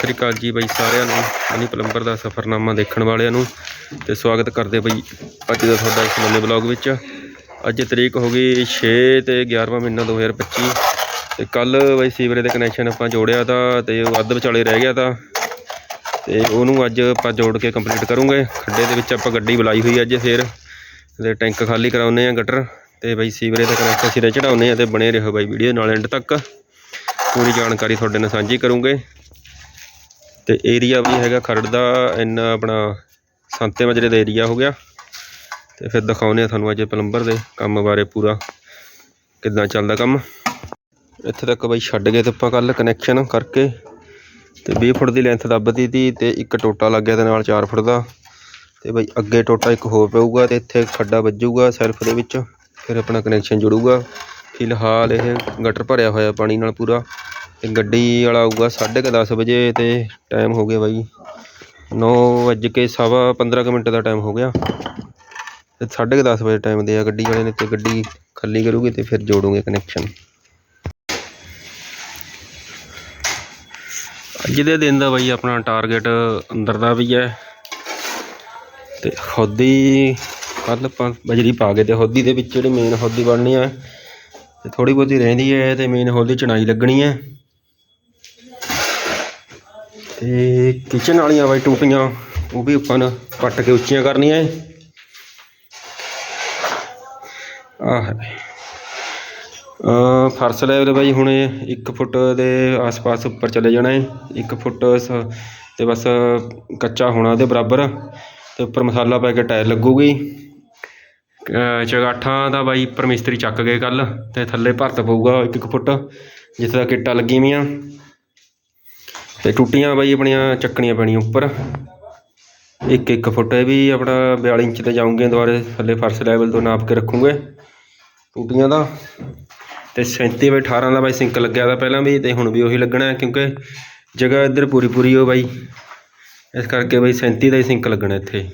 ਸ੍ਰੀ ਅਕਾਲ ਜੀ ਬਾਈ ਸਾਰਿਆਂ ਨੂੰ, ਮਨੀ ਪਲੰਬਰ ਦਾ ਸਫ਼ਰਨਾਮਾ ਦੇਖਣ ਵਾਲਿਆਂ ਨੂੰ ਤੇ ਸਵਾਗਤ ਕਰਦੇ ਬਾਈ ਅੱਜ ਦਾ ਤੁਹਾਡਾ ਇਸ ਨਵੇਂ ਬਲੌਗ ਵਿੱਚ। ਅੱਜ ਤਰੀਕ ਹੋ ਗਈ 6 ਤੇ 11ਵਾਂ ਮਹੀਨਾ 2025 ਤੇ ਕੱਲ ਬਾਈ ਸੀਵਰੇਜ ਦੇ ਕਨੈਕਸ਼ਨ ਆਪਾਂ ਜੋੜਿਆ ਤਾਂ ਤੇ ਉਹ ਅੱਧ ਵਿਚਾਲੇ ਰਹਿ ਗਿਆ ਤਾਂ ਤੇ ਉਹਨੂੰ ਅੱਜ ਆਪਾਂ ਜੋੜ ਕੇ ਕੰਪਲੀਟ ਕਰੂੰਗੇ। ਖੱਡੇ ਦੇ ਵਿੱਚ ਆਪਾਂ ਗੱਡੀ ਬੁਲਾਈ ਹੋਈ ਅੱਜ ਫੇਰ ਤੇ ਟੈਂਕ ਖਾਲੀ ਕਰਾਉਨੇ ਆ ਗਟਰ ਤੇ ਬਈ ਸੀਵਰੇਜ ਦਾ ਕਨੈਕਸ਼ਨ ਸਿਰੇ ਚੜਾਉਨੇ ਆ ਤੇ ਬਣੇ ਰਹੋ ਬਾਈ ਵੀਡੀਓ ਨਾਲ ਐਂਡ ਤੱਕ। ਪੂਰੀ ਜਾਣਕਾਰੀ ਤੁਹਾਡੇ ਨਾਲ ਸਾਂਝੀ ਕਰੂੰਗੇ। ਤੇ ਏਰੀਆ ਵੀ ਹੈਗਾ ਖਰੜ ਦਾ, ਇੰਨਾ ਆਪਣਾ ਸੰਤੇ ਮਜਰੇ ਦਾ ਏਰੀਆ ਹੋ ਗਿਆ। ਤੇ ਫਿਰ ਦਿਖਾਉਨੇ ਆ ਤੁਹਾਨੂੰ ਅੱਜ ਪਲੰਬਰ ਦੇ ਕੰਮ ਬਾਰੇ ਪੂਰਾ, ਕਿੱਦਾਂ ਚੱਲਦਾ ਕੰਮ। ਇੱਥੇ ਤੱਕ ਬਈ ਛੱਡ ਗਏ ਤੇ ਆਪਾਂ ਕੱਲ ਕਨੈਕਸ਼ਨ ਕਰਕੇ, ਤੇ 20 ਫੁੱਟ ਦੀ ਲੈਂਥ ਦੱਬਦੀ ਤੀ ਤੇ ਇੱਕ ਟੋਟਾ ਲੱਗ ਗਿਆ ਤੇ ਨਾਲ 4 ਫੁੱਟ ਦਾ। ਤੇ ਬਈ ਅੱਗੇ ਟੋਟਾ ਇੱਕ ਹੋਰ ਪਊਗਾ ਤੇ ਇੱਥੇ ਖੱਡਾ ਵੱਜੂਗਾ ਸੈਲਫ ਦੇ ਵਿੱਚ, ਫਿਰ ਆਪਣਾ ਕਨੈਕਸ਼ਨ ਜੁੜੂਗਾ। ਫਿਲਹਾਲ ਇਹ ਗਟਰ ਭਰਿਆ ਹੋਇਆ ਪਾਣੀ ਨਾਲ ਪੂਰਾ। ਤੇ ਗੱਡੀ ਵਾਲਾ ਆਊਗਾ 10:30 ਵਜੇ ਤੇ ਟਾਈਮ ਹੋ ਗਿਆ ਬਾਈ। 9 ਵੱਜ ਕੇ ਸਵਾ 15 ਕੁ ਮਿੰਟ ਦਾ ਟਾਈਮ ਹੋ ਗਿਆ। ਤੇ 10:30 ਵਜੇ ਟਾਈਮ ਦੇ ਆ ਗੱਡੀ ਵਾਲੇ ਨੇ ਤੇ ਗੱਡੀ ਖਾਲੀ ਕਰੂਗੀ ਤੇ ਫਿਰ ਜੋੜੂਗੇ ਕਨੈਕਸ਼ਨ ਅੱਜ ਦੇ ਦਿਨ ਦਾ ਬਾਈ ਆਪਣਾ ਟਾਰਗੇਟ ਅੰਦਰ ਦਾ ਵੀ ਹੈ। ਤੇ ਹੌਦੀ ਕੱਲ ਆਪਾਂ ਬਜਰੀ ਪਾ ਕੇ ਤੇ ਹੌਦੀ ਦੇ ਵਿੱਚ ਜਿਹੜੀ ਮੇਨ ਹੌਦੀ ਬਣਨੀ ਹੈ। ਤੇ ਥੋੜੀ ਬਹੁਤੀ ਰਹਿੰਦੀ ਹੈ ਤੇ ਮੇਨ ਹੌਦੀ ਚਣਾਈ ਲੱਗਣੀ ਹੈ। ਤੇ ਕਿਚਨ ਵਾਲੀਆਂ ਬਾਈ ਟੂਟੀਆਂ, ਉਹ ਵੀ ਆਪਾਂ ਨੇ ਪੱਟ ਕੇ ਉੱਚੀਆਂ ਕਰਨੀਆਂ ਹੈ ਆਹ ਹੈ ਅ ਫਰਸ਼ ਲੈਵਲ ਬਾਈ, ਹੁਣ 1 ਫੁੱਟ ਦੇ ਆਸ-ਪਾਸ ਉੱਪਰ ਚਲੇ ਜਾਣਾ ਹੈ 1 ਫੁੱਟ ਸ- ਤੇ ਬਸ ਕੱਚਾ ਹੋਣਾ ਦੇ ਬਰਾਬਰ। ਤੇ ਉੱਪਰ ਮਸਾਲਾ ਪਾ ਕੇ ਟਾਇਰ ਲੱਗੂਗੀ। ਚਗਾਠਾਂ ਦਾ ਬਾਈ ਪਰਮਿਸਤਰੀ ਚੱਕ ਗਏ ਕੱਲ ਤੇ ਥੱਲੇ ਭਰਤ ਪਊਗਾ 1 ਫੁੱਟ, ਜਿੱਥੇ ਦਾ ਕਿੱਟਾਂ ਲੱਗੀ ਵੀਆਂ। ਤੇ ਟੁੱਟੀਆਂ ਬਾਈ ਆਪਣੀਆਂ ਚੱਕਣੀਆਂ ਪੈਣੀਆਂ ਉੱਪਰ। ਇੱਕ ਇੱਕ ਫੁੱਟ ਇਹ ਵੀ ਆਪਣਾ 42 ਇੰਚ ਤੇ ਜਾਉਂਗੇ ਦੁਬਾਰੇ, ਥੱਲੇ ਫਰਸ਼ ਲੈਵਲ ਤੋਂ ਨਾਪ ਕੇ ਰੱਖੂਗੇ ਟੂਟੀਆਂ ਦਾ। ਤੇ 37 ਬਾਈ 18 ਦਾ ਬਾਈ ਸਿੰਕ ਲੱਗਿਆ ਦਾ ਪਹਿਲਾਂ ਵੀ ਤੇ ਹੁਣ ਵੀ ਉਹੀ ਲੱਗਣਾ ਕਿਉਂਕਿ ਜਗ੍ਹਾ ਇੱਧਰ ਪੂਰੀ ਪੂਰੀ ਹੋ ਬਾਈ। ਇਸ ਕਰਕੇ ਬਾਈ 37 ਦਾ ਹੀ ਸਿੰਕ ਲੱਗਣਾ ਇੱਥੇ।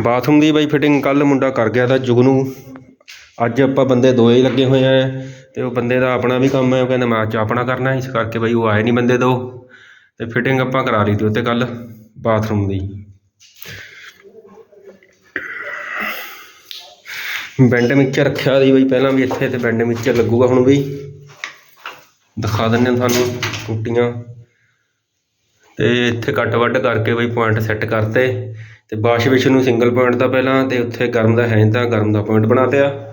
ਬਾਥਰੂਮ ਦੀ ਬਾਈ ਫਿਟਿੰਗ ਕੱਲ ਮੁੰਡਾ ਕਰ ਗਿਆ ਤਾਂ ਜੁਗਨੂ। ਅੱਜ ਆਪਾਂ ਬੰਦੇ ਦੋ ਹੀ ਲੱਗੇ ਹੋਏ ਹੈ ਅਤੇ ਉਹ ਬੰਦੇ ਦਾ ਆਪਣਾ ਵੀ ਕੰਮ ਹੈ, ਉਹ ਕਹਿੰਦਾ ਮੈਂ ਅੱਜ ਆਪਣਾ ਕਰਨਾ ਇਸ ਕਰਕੇ ਬਾਈ ਉਹ ਆਏ ਨਹੀਂ ਬੰਦੇ ਦੋ। ਅਤੇ ਫਿਟਿੰਗ ਆਪਾਂ ਕਰਾ ਲਈ ਤੀ ਉੱਤੇ ਕੱਲ੍ਹ ਬਾਥਰੂਮ ਦੀ। ਬੈਂਡ ਮਿਕਸਚਰ ਰੱਖਿਆ ਦੀ ਬਈ, ਪਹਿਲਾਂ ਵੀ ਇੱਥੇ ਤੇ ਬੈਂਡ ਮਿਕਸਚਰ ਲੱਗੂਗਾ ਹੁਣ ਵੀ। ਦਿਖਾ ਦਿੰਨੇ ਆ ਤੁਹਾਨੂੰ ਟੂਟੀਆਂ। ਤੇ ਇੱਥੇ ਕੱਟ ਵੱਢ ਕਰਕੇ ਬਈ ਪੁਆਇੰਟ ਸੈੱਟ ਕਰਤੇ। ਤੇ ਵਾਸ਼ ਵਿਸ਼ ਨੂੰ ਸਿੰਗਲ ਪੁਆਇੰਟ ਦਾ ਪਹਿਲਾਂ ਤੇ ਉੱਥੇ ਗਰਮ ਦਾ ਹੈ ਤਾਂ ਗਰਮ ਦਾ ਪੁਆਇੰਟ ਬਣਾ ਤਿਆ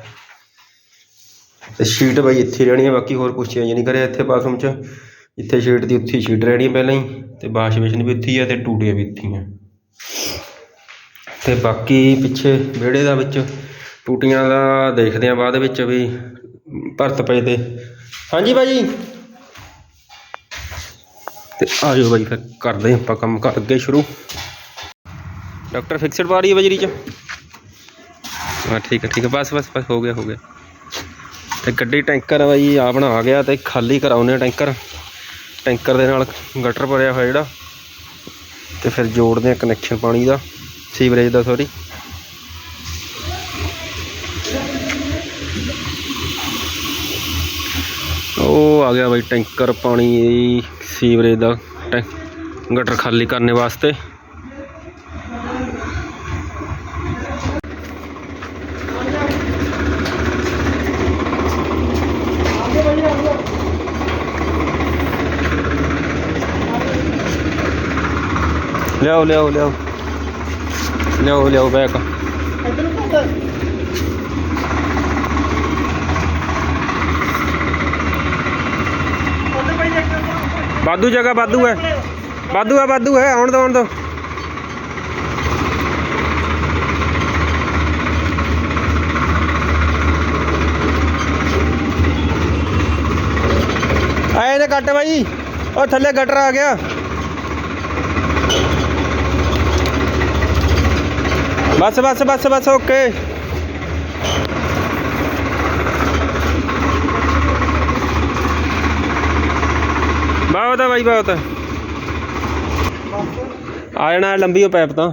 ਤੇ ਸ਼ੀਟ ਬਾਈ ਇੱਥੇ ਰਹਿਣੀ ਹੈ ਬਾਕੀ ਹੋਰ ਕੁਝ ਚੇਂਜ ਨਹੀਂ ਕਰਿਆ ਇੱਥੇ ਬਾਥਰੂਮ 'ਚ। ਇੱਥੇ ਸ਼ੀਟ ਦੀ ਉੱਥੇ ਸ਼ੀਟ ਰਹਿਣੀ ਹੈ ਪਹਿਲਾਂ ਹੀ, ਤੇ ਵਾਸ਼ ਬੇਸਿਨ ਵੀ ਉੱਥੇ ਹੀ ਹੈ ਤੇ ਟੂਟੀਆਂ ਵੀ ਉੱਥੇ ਹੀ ਹੈ ਤੇ ਬਾਕੀ ਪਿੱਛੇ ਵਿਹੜੇ ਦਾ ਵਿੱਚ ਟੂਟੀਆਂ ਦਾ ਦੇਖਦੇ ਆ ਬਾਅਦ ਵਿੱਚ ਵੀ ਭਰਤ ਪਏ ਤੇ। ਹਾਂਜੀ ਭਾਜੀ ਤੇ ਆ ਜਾਓ ਬਾਈ ਫਿਰ ਕਰਦੇ ਆਪਾਂ ਕੰਮ ਕਰ ਅੱਗੇ ਸ਼ੁਰੂ। ਡਾਕਟਰ ਫਿਕਸਡ ਪਾ ਰਹੀ ਹੈ ਬਜਰੀ ਚ? ਹਾਂ, ਠੀਕ ਹੈ ਠੀਕ ਹੈ ਬਸ ਬਸ ਬਸ, ਹੋ ਗਿਆ ਹੋ ਗਿਆ। ਤੇ ਗੱਡੀ ਟੈਂਕਰ ਬਾਈ ਆਪਣਾ ਆ ਗਿਆ ਤੇ ਖਾਲੀ ਕਰਾਉਨੇ ਆ ਟੈਂਕਰ। ਟੈਂਕਰ ਦੇ ਨਾਲ ਗਟਰ ਭਰਿਆ ਹੋਇਆ ਜਿਹੜਾ। ਤੇ ਫਿਰ ਜੋੜਦੇ ਆ ਕਨੈਕਸ਼ਨ ਪਾਣੀ ਦਾ ਸੀਵਰੇਜ ਦਾ ਸੌਰੀ ਉਹ ਆ ਗਿਆ ਬਾਈ ਟੈਂਕਰ ਪਾਣੀ ਸੀਵਰੇਜ ਦਾ, ਟੈਂ, ਗਟਰ ਖਾਲੀ ਕਰਨੇ ਵਾਸਤੇ। ਲਿਆਓ ਲਿਆਓ ਲਿਆਓ। ਲਿਆਓ ਲਿਆਓ ਬੈਕ ਵਾਧੂ ਜਗ੍ਹਾ, ਵਾਧੂ ਹੈ। ਵਾਧੂ ਹੈ ਵਾਧੂ ਹੈ। ਆਉਣ ਦੋ ਆਉਣ ਦੋ। ਆਏ ਨੇ ਕੱਟ ਬਾਈ। ਉਹ ਥੱਲੇ ਗਟਰ ਆ ਗਿਆ। ਬਸ ਬਸ ਬਸ ਬਸ, ਓਕੇ। ਬਹੁਤ ਆ ਬਾਈ, ਬਹੁਤ। ਆ ਜਾਣਾ, ਲੰਬੀ ਉਹ ਪੈਪ ਤਾਂ।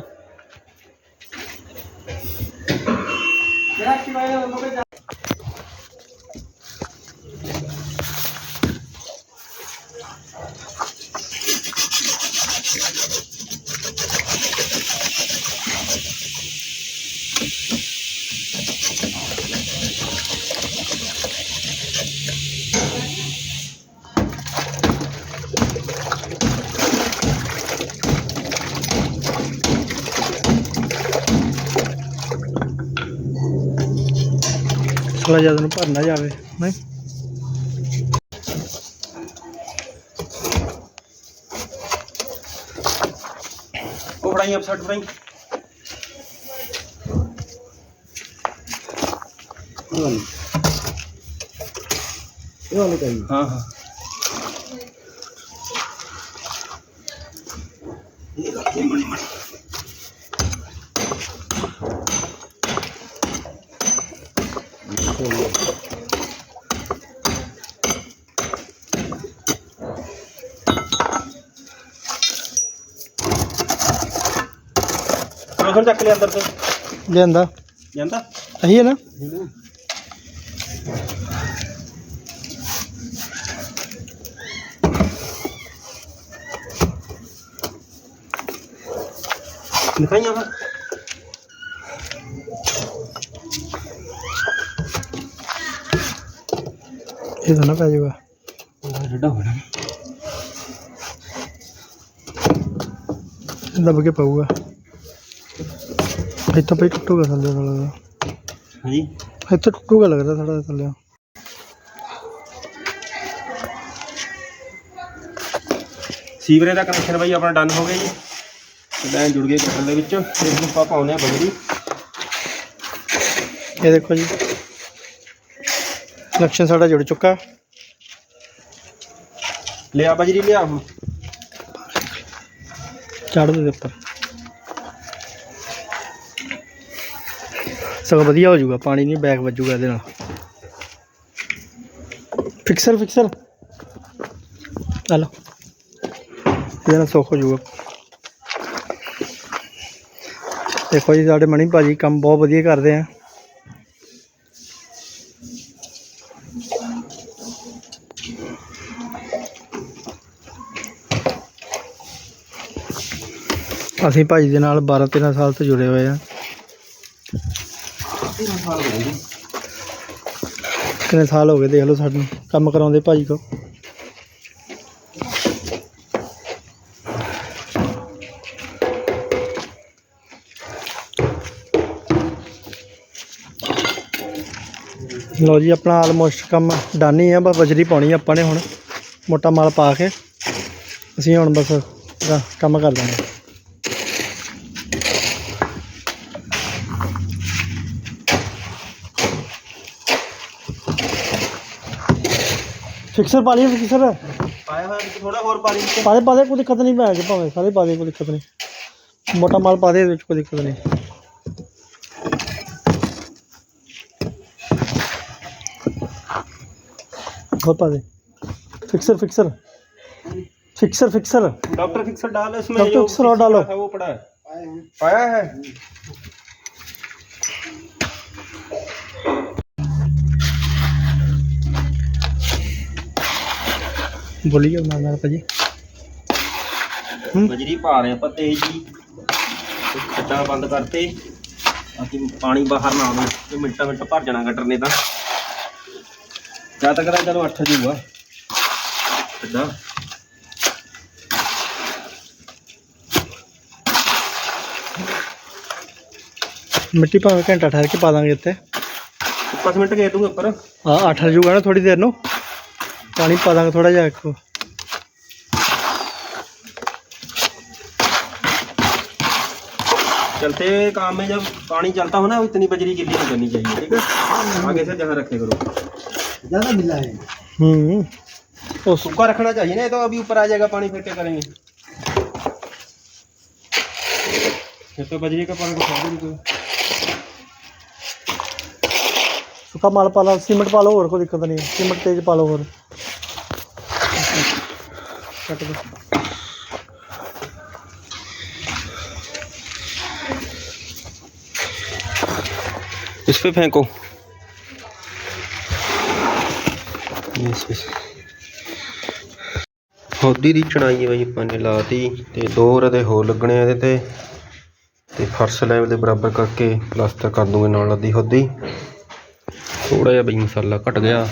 ਥੋੜਾ ਜ਼ਿਆਦਾ ਨੂੰ ਭਰਨਾ ਜਾਵੇ ਨਹੀਂ? ਉਹ ਫੜਾਈ ਅਪਸੈਟ ਫੜਾਈ। ਇਹ ਵਾਲੇ। ਕਹੀ ਹਾਂ ਹਾਂ ਚਲੋ ਫਿਰ ਚੱਕ ਲਿਆ ਅੰਦਰ ਤੇ ਲਿਆਂਦਾ ਜਾਂਦਾ ਅਹੀ ਹੈ ਨਾ ਲਿਖਾਈਆਂ ਫਿਰ ਇਹ ਤਾਂ ਨਾ ਪੈ ਜਾਊਗਾ ਡੱਡਾ ਹੋਣਾ ਦਬ ਕੇ ਪਊਗਾ ਇੱਥੋਂ ਪਈ ਟੁੱਟੂਗਾ ਥੱਲੇ ਵਾਲਾ ਹਾਂਜੀ। ਇੱਥੇ ਟੁੱਟੂਗਾ ਲੱਗਦਾ ਥੋੜਾ ਥੱਲੇ। ਸੀਵਰੇਜ ਦਾ ਕਨੈਕਸ਼ਨ ਬਾਈ ਆਪਣਾ ਡਨ ਹੋ ਗਿਆ ਜੀ। ਲਾਈਨ ਜੁੜ ਗਈ ਕਟਰ ਦੇ ਵਿੱਚ। ਤੇ ਹੁਣ ਆਪਾਂ ਪਾਉਂਦੇ ਆ ਬਜਰੀ ਇਹ ਦੇਖੋ ਜੀ। ਕਨੈਕਸ਼ਨ ਸਾਡਾ ਜੁੜ ਚੁੱਕਾ। ਲਿਆ ਬਜਰੀ ਲਿਆ। ਹੁਣ ਚੜ੍ਹ ਦੇ ਉੱਪਰ। ਸਗੋਂ ਵਧੀਆ ਹੋ ਜਾਊਗਾ, ਪਾਣੀ ਨਹੀਂ ਬੈਕ ਵੱਜੂਗਾ ਇਹਦੇ ਨਾਲ। ਫਿਕਸਰ ਫਿਕਸਰ ਆ ਲਓ। ਇਹਦੇ ਨਾਲ ਸੁੱਕ ਹੋ ਜਾਊਗਾ। ਦੇਖੋ ਜੀ, ਸਾਡੇ ਮਣੀ ਭਾਜੀ ਕੰਮ ਬਹੁਤ ਵਧੀਆ ਕਰਦੇ ਆ। ਅਸੀਂ ਭਾਜੀ ਦੇ ਨਾਲ 12 13 ਸਾਲ ਤੋਂ ਜੁੜੇ ਹੋਏ ਆ। ਕਿੰਨੇ ਸਾਲ ਹੋ ਗਏ ਦੇਖ ਲਓ ਸਾਨੂੰ, ਕੰਮ ਕਰਾਉਂਦੇ ਭਾਜੀ ਕੋ। ਲਓ ਜੀ, ਆਪਣਾ ਆਲਮੋਸਟ ਕੰਮ ਡਨ ਹੀ ਆ, ਬਸ ਬਜਰੀ ਪਾਉਣੀ ਆਪਾਂ ਨੇ ਹੁਣ, ਮੋਟਾ ਮਾਲ ਪਾ ਕੇ। ਅਸੀਂ ਹੁਣ ਬਸ ਕੰਮ ਕਰ ਲੈਣਾ ਫਿਕਸਰ ਪਾ ਲਈ ਫਿਕਸਰ ਪਾਇਆ ਹੋਇਆ ਵਿੱਚ ਥੋੜਾ ਹੋਰ ਪਾਣੀ ਵਿੱਚ ਪਾ ਦੇ ਪਾ ਦੇ ਕੋਈ ਦਿੱਕਤ ਨਹੀਂ ਪੈ ਜਾ ਭਾਵੇਂ ਸਾਰੇ ਪਾ ਦੇ ਕੋਈ ਦਿੱਕਤ ਨਹੀਂ ਮੋਟਾ ਮਾਲ ਪਾ ਦੇ ਇਹਦੇ ਵਿੱਚ ਕੋਈ ਦਿੱਕਤ ਨਹੀਂ ਹੋਰ ਪਾ ਦੇ fixer fixer fixer fixer doctor fixer डालो इसमें डॉक्टर जो फिक्सर और डालो। था वो पड़ा है पाया है ਬੋਲੀ ਜਾਓ ਨਾਲ ਨਾਲ ਭਾਜੀ। ਬਜਰੀ ਪਾ ਰਹੇ ਆਪਾਂ ਤੇਜ਼ ਜੀ। ਕੱਟਾ ਬੰਦ ਕਰਤੇ। ਅਸੀਂ ਪਾਣੀ ਬਾਹਰ ਨਾ ਆਵੇ। ਤੇ ਮਿੰਟਾ ਮਿੰਟ ਭਰ ਜਾਣਾ ਗਟਰ ਨੇ ਤਾਂ। ਜਦ ਤੱਕ ਤਾਂ ਚਲੋ ਅੱਠ ਜੂਗਾ। ਅੱਡਾ ਮਿੱਟੀ ਭਾਵੇਂ ਘੰਟਾ ਠਹਿਰ ਕੇ ਪਾ ਦਾਂਗੇ ਇੱਥੇ। 5 ਮਿੰਟ ਗਏ ਤੂੰ ਉੱਪਰ। ਹਾਂ 8 ਜੂਗਾ ਨਾ ਥੋੜੀ ਦੇਰ ਨੂੰ। पानी पा देंगे थोड़ा जहा इसको चलते काम में जब पानी चलता हो ना इतनी बजरी गिल्ली नहीं करनी चाहिए ठीक है? आगे से जहाँ रखे करो। ज़्यादा गिला है। हम्म। तो सूखा रखना चाहिए ना तो अभी ऊपर आ जाएगा पानी फिर क्या करेंगे? फिर तो बजरी का पानी तो को सूखा माल पाला सीमेंट पालो और कोई दिक्कत नहीं। सीमेंट तेज पालो और। ਸੀਮੈਂਟ ਤੇਜ਼ ਪਾ ਲਓ ਹੋਰ ਕੱਟ ਦੋ इस पे फेंको यस यस ਹੋਦੀ ਦੀ ਚਣਾਈ ਬਈ ਆਪਾਂ ਨੇ ਲਾਤੀ ਤੇ ਦੋ ਰਦੇ ਹੋਰ ਲੱਗਣੇ ਆ ਇਹਦੇ ਤੇ ਤੇ ਫਰਸ਼ ਲੈਵਲ ਦੇ ਬਰਾਬਰ ਕਰਕੇ ਪਲਾਸਟਰ ਕਰ ਦੂੰਗੇ ਨਾਲ ਅੱਧੀ ਹੋਦੀ ਥੋੜਾ ਜਿਹਾ ਬਈ ਮਸਾਲਾ ਘਟ ਗਿਆ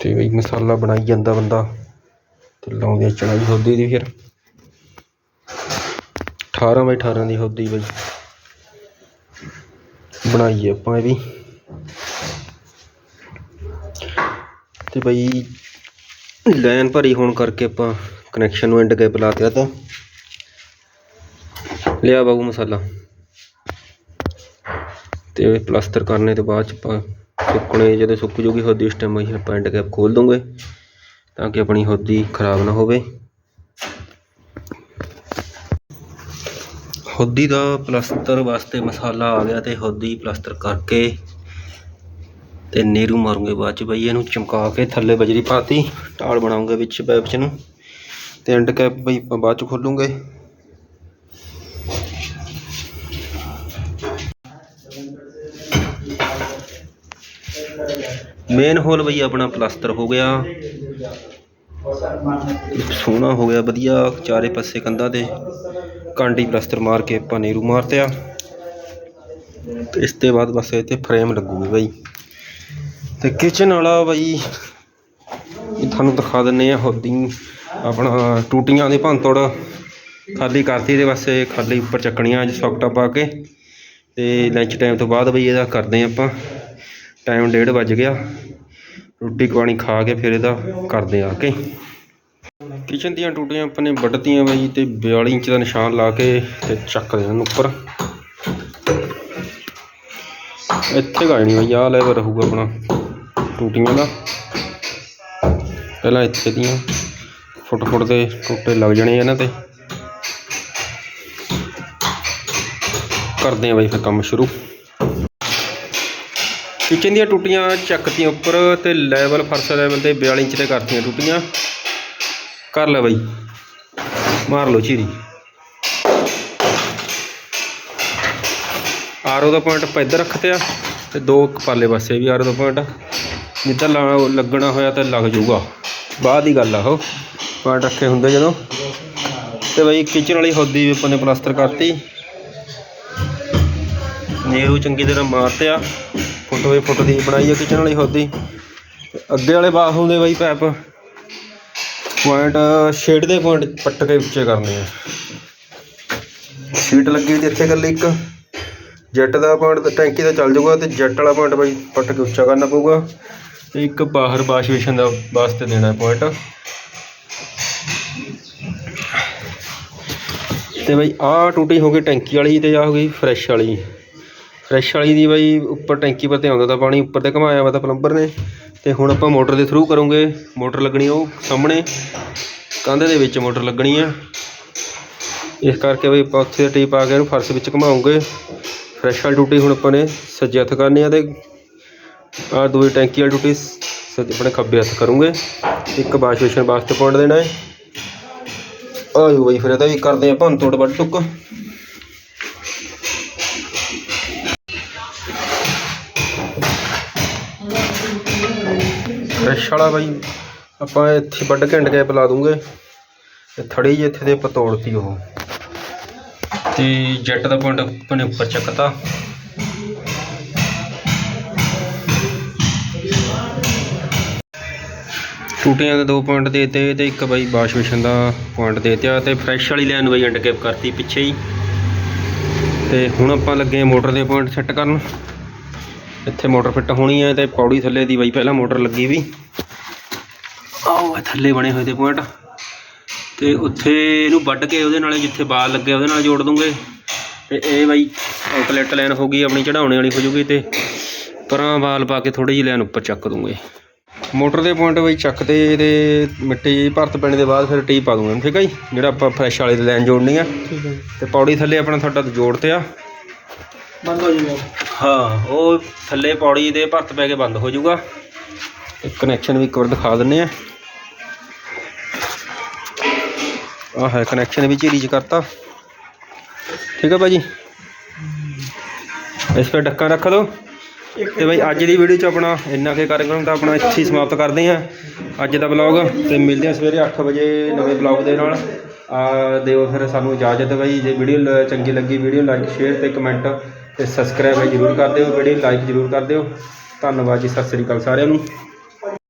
ਤੇ ਬਈ ਮਸਾਲਾ ਬਣਾਈ ਜਾਂਦਾ ਬੰਦਾ ਤੇ ਲਾਉਂਦੇ ਆ ਚਣਾਈ ਹੋਦੀ ਦੀ ਫਿਰ। 18 ਬਾਈ 18 ਦੀ ਹੋਦੀ ਬਈ। ਬਣਾਈਏ ਆਪਾਂ ਇਹ ਵੀ। ਤੇ ਬਈ ਲਾਈਨ ਭਰੀ ਹੋਣ ਕਰਕੇ ਆਪਾਂ ਕਨੈਕਸ਼ਨ ਨੂੰ ਐਂਡ ਕੈਪ ਲਾਤਿਆ ਤਾਂ ਲਿਆ ਬਾਬੂ ਮਸਾਲਾ। ਅਤੇ ਪਲਾਸਟਰ ਕਰਨੇ ਤੋਂ ਬਾਅਦ ਚ ਆਪਾਂ ਸੁੱਕਣੇ, ਜਦੋਂ ਸੁੱਕ ਜੂਗੀ ਹੋਦੀ, ਉਸ ਟਾਈਮ ਅਸੀਂ ਆਪਾਂ ਐਂਡ ਕੈਪ ਖੋਲ ਦੂੰਗੇ ਤਾਂ ਕਿ ਆਪਣੀ ਹੋਦੀ ਖਰਾਬ ਨਾ ਹੋਵੇ। ਹੋਦੀ ਦਾ ਪਲਾਸਟਰ ਵਾਸਤੇ ਮਸਾਲਾ ਆ ਗਿਆ ਤੇ ਹੋਦੀ ਪਲਾਸਟਰ ਕਰਕੇ ਤੇ ਨੀਰੂ ਮਾਰੂਗੇ ਬਾਅਦ ਚ ਬਈ ਇਹਨੂੰ ਚਮਕਾ ਕੇ ਥੱਲੇ ਬਜਰੀ ਪਾਤੀ ਢਾਲ ਬਣਾਉਂਗੇ ਵਿੱਚ ਪੈਪ ਚ ਨੂੰ ਤੇ ਐਂਡ ਕੈਪ ਬਈ ਆਪਾਂ ਬਾਅਦ ਚ ਖੋਲੂੰਗੇ। ਮੇਨ ਹੋਲ ਬਈ ਆਪਣਾ ਪਲਾਸਟਰ ਹੋ ਗਿਆ। ਸੋਹਣਾ ਹੋ ਗਿਆ, ਵਧੀਆ। ਚਾਰੇ ਪਾਸੇ ਕੰਧਾਂ ਤੇ ਕਾਂਡੀ ਪਲਾਸਟਰ ਮਾਰ ਕੇ ਆਪਾਂ ਨੀਰੂ ਮਾਰਤਿਆ। ਤੇ ਇਸ ਤੋਂ ਬਾਅਦ ਬਸ ਇੱਥੇ ਫਰੇਮ ਲੱਗੂਗੀ ਬਾਈ। ਤੇ ਕਿਚਨ ਵਾਲਾ ਬਾਈ ਤੁਹਾਨੂੰ ਦਿਖਾ ਦਿੰਨੇ ਆ ਹੋਦੀ ਆਪਣਾ ਟੂਟੀਆਂ ਦੇ ਭੰਤੋੜ ਖਾਲੀ ਕਰਤੀ ਇਹਦੇ ਵਾਸਤੇ ਖਾਲੀ ਉੱਪਰ ਚੱਕਣੀਆਂ, ਅੱਜ ਸੌਕਟਾ ਪਾ ਕੇ। ਤੇ ਲੰਚ ਟਾਈਮ ਤੋਂ ਬਾਅਦ ਬਈ ਇਹਦਾ ਕਰਦੇ ਆ ਆਪਾਂ। ਟਾਈਮ 1:30 ਵੱਜ ਗਿਆ। ਰੋਟੀ ਪਾਣੀ ਖਾ ਕੇ ਫਿਰ ਇਹਦਾ ਕਰਦੇ ਆ ਕੇ। ਕਿਚਨ ਦੀਆਂ ਟੂਟੀਆਂ ਆਪਾਂ ਨੇ ਵੱਢਤੀਆਂ ਬਾਈ ਤੇ 42 ਇੰਚ ਦਾ ਨਿਸ਼ਾਨ ਲਾ ਕੇ ਤੇ ਚੱਕਦੇ ਹਾਂ ਇਹਨੂੰ ਉੱਪਰ। ਇੱਥੇ ਗਾਇਣੀ ਬਈ, ਆਹ ਲੈਵਲ ਰਹੂਗਾ ਆਪਣਾ ਟੂਟੀਆਂ ਦਾ। ਪਹਿਲਾਂ ਇੱਥੇ ਦੀਆਂ ਫੁੱਟ ਫੁੱਟ ਦੇ ਟੋਟੇ ਲੱਗ ਜਾਣੇ ਇਹਨਾਂ ਤੇ। ਕਰਦੇ ਆ ਬਾਈ ਫਿਰ ਕੰਮ ਸ਼ੁਰੂ। ਕਿਚਨ ਦੀਆਂ ਟੂਟੀਆਂ ਚੱਕਤੀਆਂ ਉੱਪਰ ਤੇ ਲੈਵਲ ਫਰਸ਼ ਲੈਵਲ ਤੇ 42 ਇੰਚ ਤੇ ਕਰਤੀਆਂ ਟੁੱਟੀਆਂ। ਕਰ ਲੈ ਬਈ। ਮਾਰ ਲਓ ਚੀਰੀ। ਆਰਓ ਦਾ ਪੁਆਇੰਟ ਆਪਾਂ ਇੱਧਰ ਰੱਖਤੇ ਆ ਤੇ ਦੋ ਪਾਲੇ ਪਾਸੇ ਵੀ ਆਰਓ ਦਾ ਪੁਆਇੰਟ ਜਿੱਦਾਂ ਲਾ- ਲੱਗਣਾ ਹੋਇਆ ਤਾਂ ਲੱਗ ਜਾਊਗਾ। ਬਾਅਦ ਦੀ ਗੱਲ ਆ ਉਹ। ਪੁਆਇੰਟ ਰੱਖੇ ਹੁੰਦੇ ਜਦੋਂ। ਤੇ ਬਈ ਕਿਚਨ ਵਾਲੀ ਹੌਦੀ ਵੀ ਆਪਾਂ ਨੇ ਪਲਾਸਟਰ ਕਰਤੀ। ਨੇਰੂ ਚੰਗੀ ਤਰ੍ਹਾਂ ਮਾਰਤੇ ਆ ਫੁੱਟ ਬਾਈ ਫੁੱਟ ਦੀ ਬਣਾਈ ਆ ਕਿਚਨ ਵਾਲੀ ਹੋਦੀ ਤੇ ਅੱਗੇ ਵਾਲੇ ਬਾਥਰੂਮ ਦੇ ਬਾਈ ਪੈਪ ਪੁਆਇੰਟ ਸ਼ੇਡ ਦੇ ਪੁਆਇੰਟ ਪੱਟ ਕੇ ਉੱਚੇ ਕਰਨੇ ਆ। ਸ਼ੀਟ ਲੱਗੀ ਹੋਈ ਇੱਥੇ ਇਕੱਲੀ ਇੱਕ। ਜੈਟ ਦਾ ਪੁਆਇੰਟ ਟੈਂਕੀ ਦਾ ਚੱਲ ਜਾਊਗਾ ਤੇ ਜੈਟ ਵਾਲਾ ਪੁਆਇੰਟ ਬਾਈ ਪੱਟ ਕੇ ਉੱਚਾ ਕਰਨਾ ਪਊਗਾ। ਤੇ ਇੱਕ ਬਾਹਰ ਵਾਸ਼ ਬੇਸ਼ਨ ਦਾ ਵਾਸਤੇ ਦੇਣਾ ਪੁਆਇੰਟ ਤੇ ਬਾਈ ਆਹ ਟੂਟੀ ਹੋ ਗਈ ਟੈਂਕੀ ਵਾਲੀ ਤੇ ਆ ਹੋ ਗਈ ਫਰੈਸ਼ ਵਾਲੀ। ਫਰੈਸ਼ ਵਾਲੀ ਦੀ ਬਾਈ, ਉੱਪਰ ਟੈਂਕੀ ਪਰ ਤੇ ਆਉਂਦਾ ਤਾਂ ਪਾਣੀ, ਉੱਪਰ ਤੇ ਘਮਾਇਆ ਵਾ ਤਾਂ ਪਲੰਬਰ ਨੇ। ਅਤੇ ਹੁਣ ਆਪਾਂ ਮੋਟਰ ਦੇ ਥਰੂ ਕਰੂੰਗੇ। ਮੋਟਰ ਲੱਗਣੀ ਉਹ ਸਾਹਮਣੇ, ਕੰਧ ਦੇ ਵਿੱਚ ਮੋਟਰ ਲੱਗਣੀ ਆ। ਇਸ ਕਰਕੇ ਬਈ ਆਪਾਂ ਉੱਥੇ ਟੀ ਪਾ ਕੇ ਇਹਨੂੰ ਫਰਸ਼ ਵਿੱਚ ਘਮਾਉਂਗੇ। ਫਰੈਸ਼ ਵਾਲੀ ਟੂਟੀ ਹੁਣ ਆਪਾਂ ਨੇ ਸੱਜੇ ਹੱਥ ਕਰਨੀ ਆ ਤੇ ਆ ਦੂਜੀ ਟੈਂਕੀ ਵਾਲੀ ਟੂਟੀ ਸੱਜੇ, ਆਪਣੇ ਖੱਬੇ ਹੱਥ ਕਰੂੰਗੇ। ਇੱਕ ਵਾਸ਼ ਬੇਸ਼ਨ ਵਾਸਤੇ ਪੁਆਇੰਟ ਦੇਣਾ ਹੈ। ਆਜੋ ਬਈ ਫਿਰ ਇਹਦਾ ਵੀ ਕਰਦੇ ਆਪਾਂ, ਹੁਣ ਤੋੜ ਵੱਟ ਟੁੱਕ। ਫਰੈਸ਼ ਵਾਲਾ ਬਾਈ। ਆਪਾਂ ਇੱਥੇ ਵੱਢ ਘੰਟ ਕੇ ਲਾ ਦੂੰਗੇ। ਤੇ ਥੜੀ ਜਿਹੀ ਇੱਥੇ ਦੇ ਆਪਾਂ ਉਹ। ਤੇ ਜੈਟ ਦਾ ਪੁਆਇੰਟ ਆਪਾਂ ਨੇ ਉੱਪਰ ਚੱਕਤਾ। ਟੂਟੀਆਂ ਦੇ ਦੋ ਪੁਆਇੰਟ ਦੇਤੇ ਤੇ ਇੱਕ ਬਾਈ ਵਾਸ਼ ਮਸ਼ੀਨ ਦਾ ਪੁਆਇੰਟ ਦੇਤਿਆ ਤੇ ਫਰੈਸ਼ ਵਾਲੀ ਲਾਈਨ ਬਾਈ ਐਂਡ ਕੈਪ ਕਰਤੀ ਪਿੱਛੇ ਹੀ। ਤੇ ਹੁਣ ਆਪਾਂ ਲੱਗੇ ਮੋਟਰ ਦੇ ਪੁਆਇੰਟ ਸੈੱਟ ਕਰਨ। ਇੱਥੇ ਮੋਟਰ ਫਿੱਟ ਹੋਣੀ ਹੈ ਤੇ ਪੌੜੀ ਥੱਲੇ ਦੀ ਬਾਈ ਪਹਿਲਾਂ ਮੋਟਰ ਲੱਗੀ ਵੀ। ਆਹ ਇਹ ਥੱਲੇ ਬਣੇ ਹੋਏ ਤੇ ਪੁਆਇੰਟ। ਤੇ ਉੱਥੇ ਇਹਨੂੰ ਵੱਢ ਕੇ ਉਹਦੇ ਨਾਲ ਜਿੱਥੇ ਬਾਲ ਲੱਗੇ ਉਹਦੇ ਨਾਲ ਜੋੜ ਦੂੰਗੇ। ਤੇ ਇਹ ਬਾਈ ਆਊਟਲੈਟ ਲਾਈਨ ਹੋ ਗਈ ਆਪਣੀ ਚੜਾਉਣੇ ਵਾਲੀ ਹੋ ਜੂਗੀ ਤੇ ਪਰਾਂ ਬਾਲ ਪਾ ਕੇ ਥੋੜੀ ਜਿਹੀ ਲਾਈਨ ਉੱਪਰ ਚੱਕ ਦੂੰਗੇ। ਮੋਟਰ ਦੇ ਪੁਆਇੰਟ ਬਾਈ ਚੱਕ ਤੇ ਇਹਦੇ ਮਿੱਟੀ ਭਰਤ ਪੈਣ ਦੇ ਬਾਅਦ ਫਿਰ ਟੀ ਪਾ ਦੂੰਗਾ ਠੀਕ ਹੈ ਜੀ? ਜਿਹੜਾ ਆਪਾਂ ਫਰੈਸ਼ ਵਾਲੇ ਦੀ ਲਾਈਨ ਜੋੜਨੀ ਆ। ਠੀਕ ਹੈ ਤੇ ਪੌੜੀ ਥੱਲੇ ਆਪਣਾ ਤੁਹਾਡਾ ਜੋੜ ਤੇ ਆ। ਬੰਦ ਹੋ ਜਾਊਗਾ। ਹਾਂ ਉਹ ਥੱਲੇ ਪੌੜੀ ਦੇ ਭਰਤ ਪੈ ਕੇ ਬੰਦ ਹੋ ਜੂਗਾ ਇੱਕ ਕਨੈਕਸ਼ਨ ਵੀ ਇੱਕ ਵਾਰ ਦਿਖਾ ਦਿੰਨੇ ਆ ਆਹ ਹੈ ਕਨੈਕਸ਼ਨ ਵੀ ਝੀਰੀ ਚ ਕਰਤਾ। ਠੀਕ ਹੈ ਭਾਜੀ? ਇਸ ਪਰ ਡੱਕਾ ਰੱਖ ਦਿਓ ਤੇ ਬਈ ਅੱਜ ਦੀ ਵੀਡੀਓ ਚ ਆਪਣਾ ਇੰਨਾ ਕੇ ਕਾਰਜਕ੍ਰਮ ਦਾ ਆਪਣਾ ਇੱਥੇ ਸਮਾਪਤ ਕਰਦੇ ਹਾਂ। ਅੱਜ ਦਾ ਬਲੌਗ ਤੇ ਮਿਲਦੇ ਹਾਂ ਸਵੇਰੇ 8 ਵਜੇ ਨਵੇਂ ਬਲੌਗ ਦੇ ਨਾਲ। ਆ ਦਿਓ ਫਿਰ ਸਾਨੂੰ ਇਜਾਜ਼ਤ ਬਈ ਜੇ ਵੀਡੀਓ ਚੰਗੀ ਲੱਗੀ ਵੀਡੀਓ ਲਾਈਕ ਸ਼ੇਅਰ ਤੇ ਕਮੈਂਟ ਤੇ ਸਬਸਕ੍ਰਾਈਬ ਜਰੂਰ ਕਰ ਦਿਓ ਵੀਡੀਓ ਲਾਈਕ ਜਰੂਰ ਕਰ ਦਿਓ। ਧੰਨਵਾਦ ਜੀ, ਸਤਿ ਸ੍ਰੀ ਅਕਾਲ ਸਾਰਿਆਂ ਨੂੰ।